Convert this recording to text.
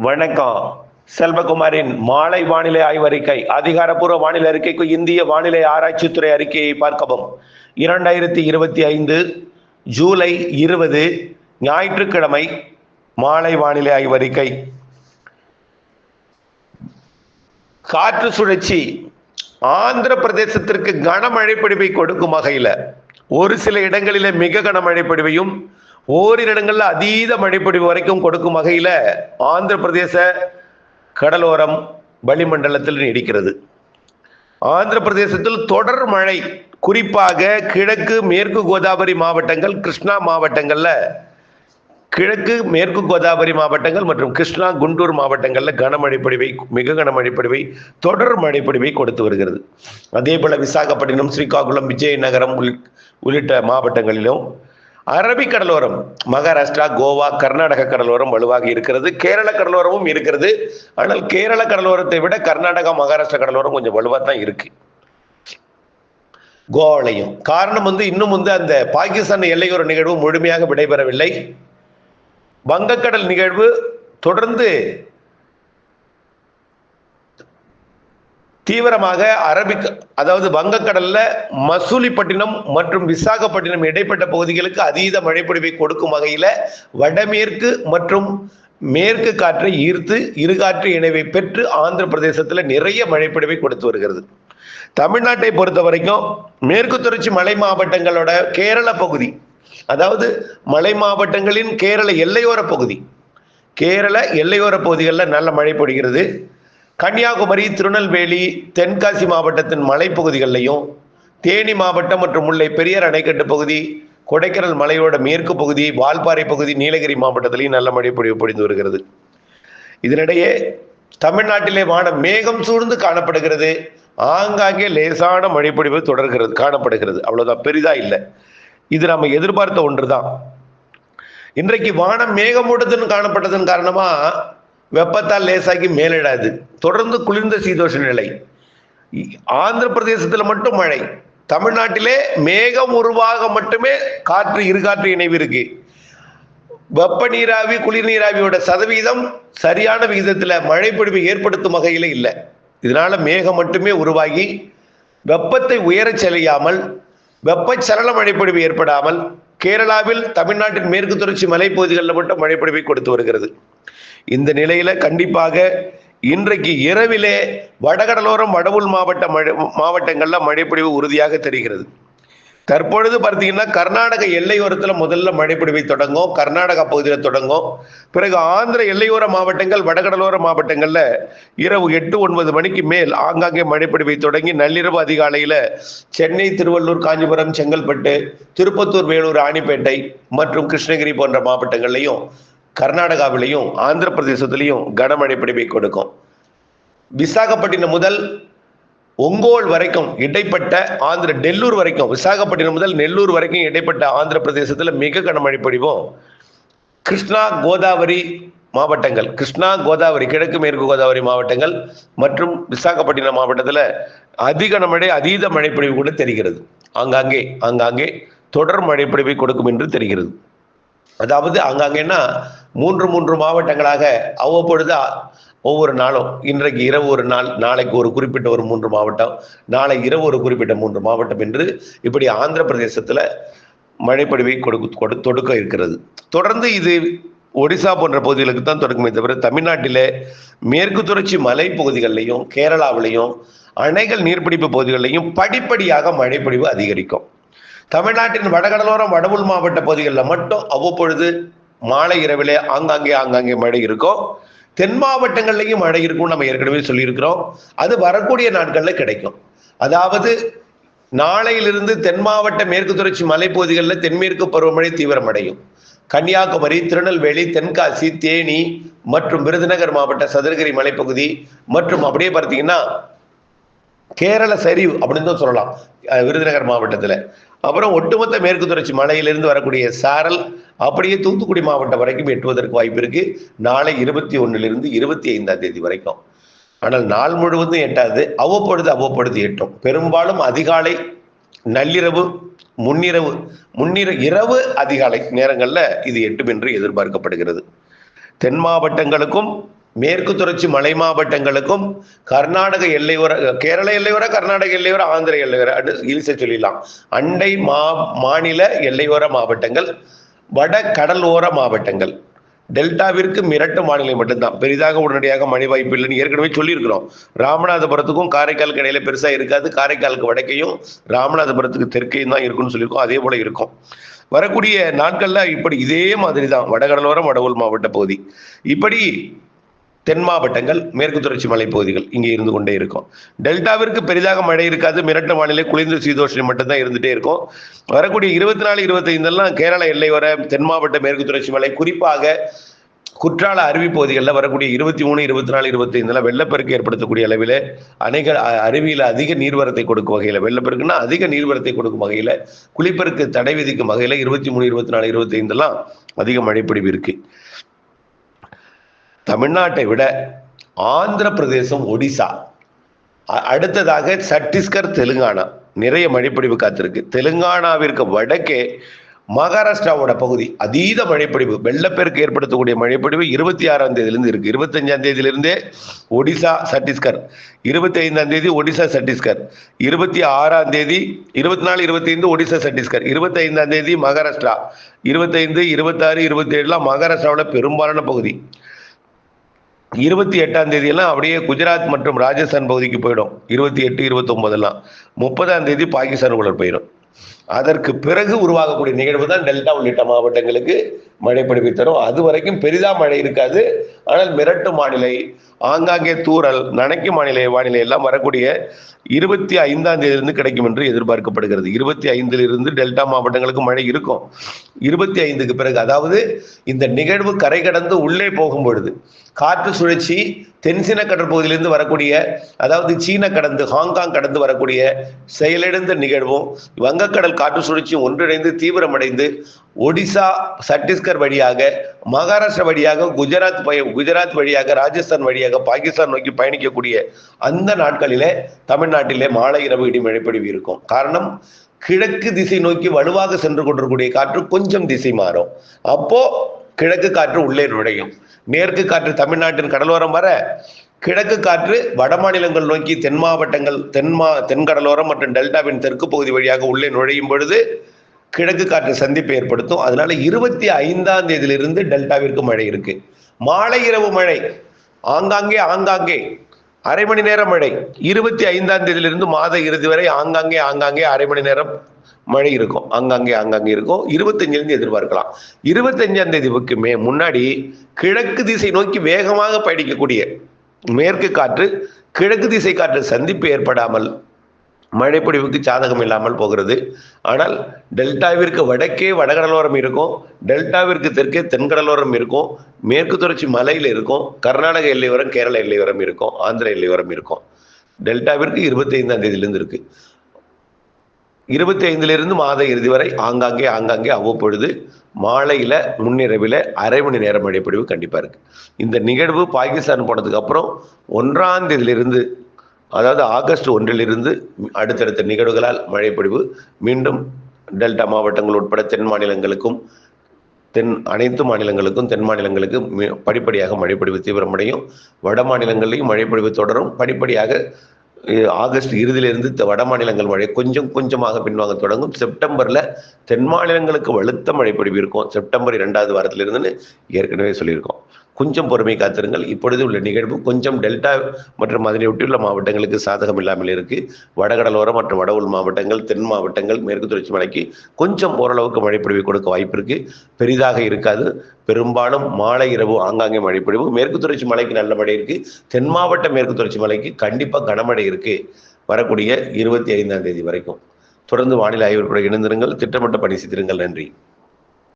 வணக்கம். செல்வகுமாரின் மாலை வானிலை ஆய்வறிக்கை அதிகாரப்பூர்வ வானிலை அறிக்கைக்கு இந்திய வானிலை ஆராய்ச்சித்துறை அறிக்கையை பார்க்கவும். இரண்டாயிரத்தி இருபத்தி ஐந்து ஜூலை இருபது ஞாயிற்றுக்கிழமை மாலை வானிலை ஆய்வறிக்கை. காற்று சுழற்சி ஆந்திர பிரதேசத்திற்கு கனமழை பொழிவை கொடுக்கும் வகையில். ஒரு சில இடங்களிலே மிக கனமழை பிடிவையும் ஓரிரு இடங்கள்ல அதீத மழைப்பொழிவு வரைக்கும் கொடுக்கும் வகையில ஆந்திர பிரதேச கடலோரம் வளிமண்டலத்தில் நீடிக்கிறது. ஆந்திர பிரதேசத்தில் தொடர் மழை குறிப்பாக கிழக்கு மேற்கு கோதாவரி மாவட்டங்கள் கிருஷ்ணா மாவட்டங்கள்ல கிழக்கு மேற்கு கோதாவரி மாவட்டங்கள் மற்றும் கிருஷ்ணா குண்டூர் மாவட்டங்களில் கனமழை பொழிவை மிக கனமழை பொழிவை தொடர் மழை பொழிவை கொடுத்து வருகிறது. அதே போல விசாகப்பட்டினம் ஸ்ரீகாகுளம் விஜயநகரம் உள்- உள்ளிட்ட மாவட்டங்களிலும் அரபிக் கடலோரம் மகாராஷ்டிரா கோவா கர்நாடக கடலோரம் வலுவாக இருக்கிறது. கேரள கடலோரமும் இருக்கிறது. ஆனால் கேரள கடலோரத்தை விட கர்நாடகா மகாராஷ்டிரா கடலோரம் கொஞ்சம் வலுவாக தான் இருக்கு. கோவாலையும். காரணம் வந்து இன்னும் வந்து அந்த பாகிஸ்தான் எல்லையோர நிகழ்வு முழுமையாக விடைபெறவில்லை. வங்கக்கடல் நிகழ்வு தொடர்ந்து தீவிரமாக அரபிக் அதாவது வங்கக்கடல்ல மசூலிப்பட்டினம் மற்றும் விசாகப்பட்டினம் இடைப்பட்ட பகுதிகளுக்கு அதீத மழைப்பொழிவை கொடுக்கும் வகையில வடமேற்கு மற்றும் மேற்கு காற்றை ஈர்த்து இருகாற்று இணைவை பெற்று ஆந்திர பிரதேசத்துல நிறைய மழைப்பொழிவை கொடுத்து வருகிறது. தமிழ்நாட்டை பொறுத்த வரைக்கும் மேற்கு தொடர்ச்சி மலை மாவட்டங்களோட கேரள பகுதி அதாவது மலை மாவட்டங்களின் கேரள எல்லையோர பகுதி கேரள எல்லையோர பகுதிகளில் நல்ல மழை பொழிகிறது. கன்னியாகுமரி திருநெல்வேலி தென்காசி மாவட்டத்தின் மலைப்பகுதிகளிலையும் தேனி மாவட்டம் மற்றும் முல்லை பெரியார் அணைக்கட்டு பகுதி கொடைக்கானல் மலையோட மேற்கு பகுதி வால்பாறை பகுதி நீலகிரி மாவட்டத்திலையும் நல்ல மழை பொழிவு பொழிந்து வருகிறது. இதனிடையே தமிழ்நாட்டிலே வானம் மேகம் சூழ்ந்து காணப்படுகிறது. ஆங்காங்கே லேசான மழைப்பொழிவு தொடர்கிறது காணப்படுகிறது. அவ்வளோதான் பெரிதா இல்லை. இது நம்ம எதிர்பார்த்த ஒன்று தான் இன்றைக்கு வானம் மேகமூட்டத்துன்னு காணப்பட்டதன் காரணமாக வெப்பத்தால் லேசாகி மேலிடாது. தொடர்ந்து குளிர்ந்த சீதோஷ நிலை. ஆந்திர பிரதேசத்தில் மட்டும் மழை. தமிழ்நாட்டிலே மேகம் உருவாக மட்டுமே காற்று இருகாற்று இணைவு இருக்கு. வெப்ப நீராவி குளிர் நீராவியோட சதவீதம் சரியான விகிதத்தில் மழை ஏற்படுத்தும் வகையில் இல்லை. இதனால மேகம் மட்டுமே உருவாகி வெப்பத்தை உயரச் செலையாமல் வெப்பச்சலன மழைப்பொழிவு ஏற்படாமல் கேரளாவில் தமிழ்நாட்டின் மேற்கு தொடர்ச்சி மலைப்பகுதிகளில் மட்டும் மழைப்பொழிவை கொடுத்து வருகிறது. இந்த நிலையில கண்டிப்பாக இன்றைக்கு இரவிலே வடகடலோரம் வடவுள் மாவட்ட மழை மாவட்டங்கள்ல மழைப்பொழிவு உறுதியாக தெரிகிறது. தற்பொழுது பார்த்தீங்கன்னா கர்நாடக எல்லையோரத்தில் முதல்ல மழைப்பொழிவை தொடங்கும் கர்நாடகா பகுதியில் தொடங்கும். பிறகு ஆந்திர எல்லையோர மாவட்டங்கள் வடகடலோர மாவட்டங்களில் இரவு எட்டு ஒன்பது மணிக்கு மேல் ஆங்காங்கே மழைப்பொழிவை தொடங்கி நள்ளிரவு அதிகாலையில் சென்னை திருவள்ளூர் காஞ்சிபுரம் செங்கல்பட்டு திருப்பத்தூர் வேலூர் ராணிப்பேட்டை மற்றும் கிருஷ்ணகிரி போன்ற மாவட்டங்கள்லையும் கர்நாடகாவிலையும் ஆந்திர பிரதேசத்திலையும் கனமழை பிடிப்பை கொடுக்கும். விசாகப்பட்டினம் முதல் ஒங்கோல் வரைக்கும் இடைப்பட்ட ஆந்திர நெல்லூர் வரைக்கும் விசாகப்பட்டினம் முதல் நெல்லூர் வரைக்கும் இடைப்பட்ட ஆந்திர பிரதேசத்தில் மிக கனமழை பொழிவும். கிருஷ்ணா கோதாவரி மாவட்டங்கள் கிருஷ்ணா கோதாவரி கிழக்கு மேற்கு கோதாவரி மாவட்டங்கள் மற்றும் விசாகப்பட்டினம் மாவட்டத்தில் அதிக மழை அதீத மழைப்பொழிவு கூட தெரிகிறது. ஆங்காங்கே ஆங்காங்கே தொடர் மழைப்பொழிவை கொடுக்கும் என்று தெரிகிறது. அதாவது ஆங்காங்கேன்னா மூன்று மூன்று மாவட்டங்களாக அவ்வப்பொழுது ஒவ்வொரு நாளும் இன்றைக்கு இரவு ஒரு நாள் நாளைக்கு ஒரு குறிப்பிட்ட ஒரு மூன்று மாவட்டம் நாளை இரவு ஒரு குறிப்பிட்ட மூன்று மாவட்டம் என்று இப்படி ஆந்திர பிரதேசத்தில் மழைப்பொழிவை கொடுக்க கொடு தொடுக்க இருக்கிறது. தொடர்ந்து இது ஒடிசா போன்ற பகுதிகளுக்கு தான் தொடங்குமே தவிர தமிழ்நாட்டில் மேற்கு தொடர்ச்சி மலை பகுதிகளிலையும் கேரளாவிலையும் அணைகள் நீர்பிடிப்பு பகுதிகளிலையும் படிப்படியாக மழைப்பொழிவு அதிகரிக்கும். தமிழ்நாட்டின் வடகடலோரம் வடவுள் மாவட்ட பகுதிகளில் மட்டும் அவ்வப்பொழுது மாலை இரவிலே ஆங்காங்கே ஆங்காங்கே மழை இருக்கும். தென் மாவட்டங்கள்லையும் மழை இருக்கும் நம்ம ஏற்கனவே சொல்லியிருக்கிறோம். அது வரக்கூடிய நாட்களில் கிடைக்கும். அதாவது நாளையிலிருந்து தென் மாவட்ட மேற்கு தொடர்ச்சி மலைப்பகுதிகளில் தென்மேற்கு பருவமழை தீவிரமடையும். கன்னியாகுமரி திருநெல்வேலி தென்காசி தேனி மற்றும் விருதுநகர் மாவட்ட சதுரகிரி மலைப்பகுதி மற்றும் அப்படியே பார்த்தீங்கன்னா கேரள சரிவு அப்படின்னு தான் சொல்லலாம். விருதுநகர் மாவட்டத்தில். அப்புறம் ஒட்டுமொத்த மேற்கு தொடர்ச்சி மலையிலிருந்து வரக்கூடிய சாரல் அப்படியே தூத்துக்குடி மாவட்டம் வரைக்கும் எட்டுவதற்கு வாய்ப்பு இருக்கு. நாளை இருபத்தி ஒன்றிலிருந்து இருபத்தி ஐந்தாம் தேதி வரைக்கும். ஆனால் நாள் முழுவதும் எட்டாது. அவ்வப்பொழுது அவ்வப்பொழுது எட்டும். பெரும்பாலும் அதிகாலை நள்ளிரவு முன்னிரவு முன்னிர இரவு அதிகாலை நேரங்களில் இது எட்டும் என்று எதிர்பார்க்கப்படுகிறது. தென் மாவட்டங்களுக்கும் மேற்கு தொடர்ச்சி மலை மாவட்டங்களுக்கும் கர்நாடக எல்லையோர கேரள எல்லையோர கர்நாடக எல்லையோர ஆந்திர எல்லையோர ஈஸியா சொல்லிடலாம். அண்டை மா மாநில எல்லையோர மாவட்டங்கள் வட கடலோர மாவட்டங்கள். டெல்டாவிற்கு மிரட்டு மாநிலம் மட்டும்தான். பெரிதாக உடனடியாக மழை வாய்ப்பு இல்லைன்னு ஏற்கனவே சொல்லியிருக்கிறோம். ராமநாதபுரத்துக்கும் காரைக்காலுக்கு இடையில பெருசா இருக்காது. காரைக்காலுக்கு வடக்கையும் ராமநாதபுரத்துக்கு தெற்கையும் தான் இருக்கும்னு சொல்லியிருக்கோம். அதே போல இருக்கும். வரக்கூடிய நாட்கள்ல இப்படி இதே மாதிரி தான் வடகடலோரம் வடவுள் மாவட்ட பகுதி. இப்படி தென் மாவட்டங்கள் மேற்கு தொடர்ச்சி மலைப்பகுதிகள் இங்கே இருந்து கொண்டே இருக்கும். டெல்டாவிற்கு பெரிதாக மழை இருக்காது. மிரட்ட வானிலை குளிர்ந்த சீதோஷணி மட்டும்தான் இருந்துட்டே இருக்கும். வரக்கூடிய இருபத்தி நாலு இருபத்தைந்தெல்லாம் கேரள எல்லை வர தென் மாவட்ட மேற்கு தொடர்ச்சி மலை குறிப்பாக குற்றால அருவி பகுதிகளில் வரக்கூடிய இருபத்தி மூணு இருபத்தி நாலு இருபத்தைந்துல வெள்ளப்பெருக்கு ஏற்படுத்தக்கூடிய அளவில் அநேக அ- அதிக நீர்வரத்தை கொடுக்கும் வகையில் வெள்ளப்பெருக்குன்னா அதிக நீர்வரத்தை கொடுக்கும் வகையில் குளிப்பெருக்கு தடை விதிக்கும் வகையில் இருபத்தி மூணு இருபத்தி நாலு இருபத்தைந்தெல்லாம் அதிக மழைப்பிடிவு இருக்குது தமிழ்நாட்டை விட ஆந்திர பிரதேசம் ஒடிசா அடுத்ததாக சத்தீஸ்கர் தெலுங்கானா. நிறைய மழைப்பொழிவு காத்திருக்கு. தெலுங்கானாவிற்கு வடக்கே மகாராஷ்டிராவோட பகுதி அதீத மழைப்பொழிவு. வெள்ளப்பெருக்கு ஏற்படுத்தக்கூடிய மழைப்பொழிவு இருபத்தி ஆறாம் தேதியிலிருந்து இருக்கு. இருபத்தஞ்சாம் தேதியிலிருந்தே ஒடிசா சத்தீஸ்கர். இருபத்தி ஐந்தாம் தேதி ஒடிசா சத்தீஸ்கர். இருபத்தி ஆறாம் தேதி இருபத்தி நாலு இருபத்தி ஐந்து ஒடிசா சத்தீஸ்கர். இருபத்தி ஐந்தாம் தேதி மகாராஷ்டிரா. இருபத்தைந்து இருபத்தாறு இருபத்தி ஏழுலாம் மகாராஷ்டிராவோட பெரும்பாலான பகுதி. இருபத்தி எட்டாம் தேதி எல்லாம் அப்படியே குஜராத் மற்றும் ராஜஸ்தான் பகுதிக்கு போயிடும். இருபத்தி எட்டு இருபத்தி எல்லாம் முப்பதாம் தேதி பாகிஸ்தானுக்குள்ள போயிடும். அதற்கு பிறகு உருவாகக்கூடிய நிகழ்வு தான் டெல்டா உள்ளிட்ட மாவட்டங்களுக்கு மழை பொழிவை தரும். அது வரைக்கும் பெரிதா மழை இருக்காது. ஆனால் மிரட்டு வானிலை ஆங்காங்கே தூறல் நனைக்கும் வானிலை வானிலை எல்லாம் வரக்கூடிய இருபத்தி ஐந்தாம் தேதியிலிருந்து கிடைக்கும் என்று எதிர்பார்க்கப்படுகிறது. இருபத்தி ஐந்திலிருந்து டெல்டா மாவட்டங்களுக்கு மழை இருக்கும். இருபத்தி ஐந்துக்கு பிறகு அதாவது இந்த நிகழ்வு கரை கடந்து உள்ளே போகும் பொழுது காற்று சுழற்சி தென்சீன கடற்பகுதியிலிருந்து வரக்கூடிய அதாவது சீன கடந்து ஹாங்காங் கடந்து வரக்கூடிய செயலிழந்த நிகழ்வும் வங்கக்கடல் காற்று சுழற்சியும் ஒன்றிணைந்து தீவிரமடைந்து ஒடிசா சத்தீஸ்கர் வழியாக மகாராஷ்டிரா வழியாக குஜராத் குஜராத் வழியாக ராஜஸ்தான் வழியாக வழியாக பாகிஸ்தான் நோக்கி பயணிக்கக்கூடிய அந்த நாட்களிலே தமிழ்நாட்டிலே மாலை இரவு இடி மழைப்பொழிவு இருக்கும். காரணம் கிழக்கு திசை நோக்கி வலுவாக சென்று கொண்டிருக்கக்கூடிய காற்று கொஞ்சம் திசை மாறும். அப்போ கிழக்கு காற்று உள்ளே நுழையும். மேற்கு காற்று தமிழ்நாட்டின் கடலோரம் வர கிழக்கு காற்று வட மாநிலங்கள் நோக்கி தென் மாவட்டங்கள் தென்மா தென்கடலோரம் மற்றும் டெல்டாவின் தெற்கு பகுதி வழியாக உள்ளே நுழையும் பொழுது கிழக்கு காற்று சந்திப்பை ஏற்படுத்தும். அதனால இருபத்தி ஐந்தாம் தேதியிலிருந்து டெல்டாவிற்கு மழை இருக்கு. மாலை இரவு மழை ஆங்காங்கே ஆங்காங்கே. அரை மணி நேரம் மழை. இருபத்தி ஐந்தாம் தேதியிலிருந்து மாத இறுதி வரை ஆங்காங்கே ஆங்காங்கே அரை மணி நேரம் மழை இருக்கும். ஆங்காங்கே ஆங்காங்கே இருக்கும். இருபத்தஞ்சிலிருந்து எதிர்பார்க்கலாம். இருபத்தஞ்சாம் தேதிக்கு மே முன்னாடி கிழக்கு திசை நோக்கி வேகமாக பயணிக்கக்கூடிய மேற்கு காற்று கிழக்கு திசை காற்று சந்திப்பு ஏற்படாமல் மழைப்பொழிவுக்கு சாதகம் இல்லாமல் போகிறது. ஆனால் டெல்டாவிற்கு வடக்கே வடகடலோரம் இருக்கும். டெல்டாவிற்கு தெற்கே தென்கடலோரம் இருக்கும். மேற்கு தொடர்ச்சி மலையில் இருக்கும். கர்நாடக எல்லையோரம் கேரள எல்லையோரம் இருக்கும். ஆந்திர எல்லையோரம் இருக்கும். டெல்டாவிற்கு இருபத்தி ஐந்தாம் தேதியிலிருந்து இருக்கு. இருபத்தி ஐந்திலிருந்து மாத இறுதி வரை ஆங்காங்கே ஆங்காங்கே அவ்வப்பொழுது மாலையில முன்னிரவில் அரை மணி நேரம் மழைப்பொழிவு கண்டிப்பா இருக்கு. இந்த நிகழ்வு பாகிஸ்தான் போனதுக்கு அப்புறம் ஒன்றாம் தேதியிலிருந்து அதாவது ஆகஸ்ட் ஒன்றிலிருந்து அடுத்தடுத்த நிகழ்வுகளால் மழைப்பொழிவு மீண்டும் டெல்டா மாவட்டங்கள் உட்பட தென் மாநிலங்களுக்கும் தென் அனைத்து மாநிலங்களுக்கும் தென் மாநிலங்களுக்கு படிப்படியாக மழைப்பொழிவு தீவிரமடையும். வட மாநிலங்களிலையும் மழைப்பொழிவு தொடரும். படிப்படியாக ஆகஸ்ட் இறுதியிலிருந்து வட மாநிலங்கள் மழை கொஞ்சம் கொஞ்சமாக பின்வாங்க தொடங்கும். செப்டம்பரில் தென் மாநிலங்களுக்கு வலுத்த மழைப்பொழிவு இருக்கும். செப்டம்பர் இரண்டாவது வாரத்திலிருந்துன்னு ஏற்கனவே சொல்லியிருக்கோம். கொஞ்சம் பொறுமை காத்திருங்கள். இப்பொழுது உள்ள நிகழ்வு கொஞ்சம் டெல்டா மற்றும் அதனை ஒட்டியுள்ள மாவட்டங்களுக்கு சாதகம் இல்லாமல் இருக்கு. வடகடலோரம் மற்றும் வட உள் மாவட்டங்கள் தென் மாவட்டங்கள் மேற்கு தொடர்ச்சி மலைக்கு கொஞ்சம் ஓரளவுக்கு மழைப்பொழிவு கொடுக்க வாய்ப்பு இருக்கு. பெரிதாக இருக்காது. பெரும்பாலும் மாலை இரவு ஆங்காங்கே மழைப்பொழிவு. மேற்கு தொடர்ச்சி மலைக்கு நல்ல மழை இருக்கு. தென் மாவட்ட மேற்கு தொடர்ச்சி மலைக்கு கண்டிப்பாக கனமழை இருக்கு. வரக்கூடிய இருபத்தி ஐந்தாம் தேதி வரைக்கும். தொடர்ந்து வானிலை ஆய்வு கூட இணைந்திருங்கள். திட்டமிட்ட பணி செய்திருங்கள். நன்றி.